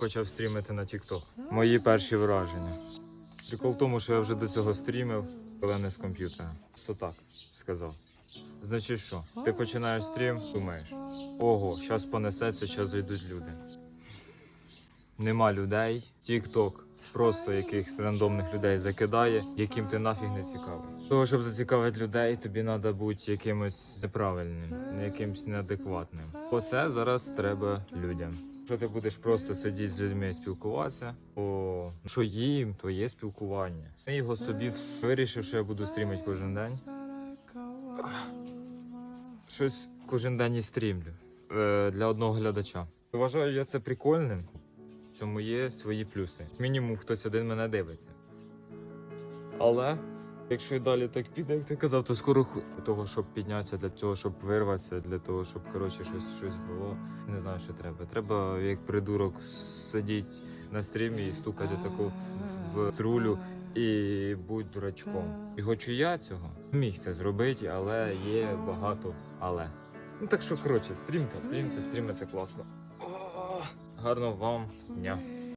Почав стрімити на TikTok. Мої перші враження. Прикол в тому, що я вже до цього стрімив, але не з комп'ютера. Просто так сказав. Значить що, ти починаєш стрім, думаєш, ого, зараз понесеться, зараз зайдуть люди. Нема людей. TikTok просто якихось рандомних людей закидає, яким ти нафіг не цікавий. Того, щоб зацікавити людей, тобі треба бути якимось неправильним, не якимось неадекватним. Оце зараз треба людям. Якщо ти будеш просто сидіти з людьми і спілкуватися, то що їм, то є спілкування. Я його собі вирішив, що я буду стрімити кожен день. Щось кожен день і стрімлю е, для одного глядача. Вважаю я це прикольним. В цьому є свої плюси. Мінімум хтось один мене дивиться. Але якщо і далі так піде, як ти казав, то скоро для того, щоб піднятися, для того, щоб вирватися, для того, щоб коротше щось, щось було. Не знаю, що треба. Треба, як придурок, сидіти на стрімі і стукати таку в, в трулю і будь дурачком. І хочу я цього міг це зробити, але є багато але. Ну так що, коротше, стрімте, стрімте, стрімте, це класно. Гарного вам дня.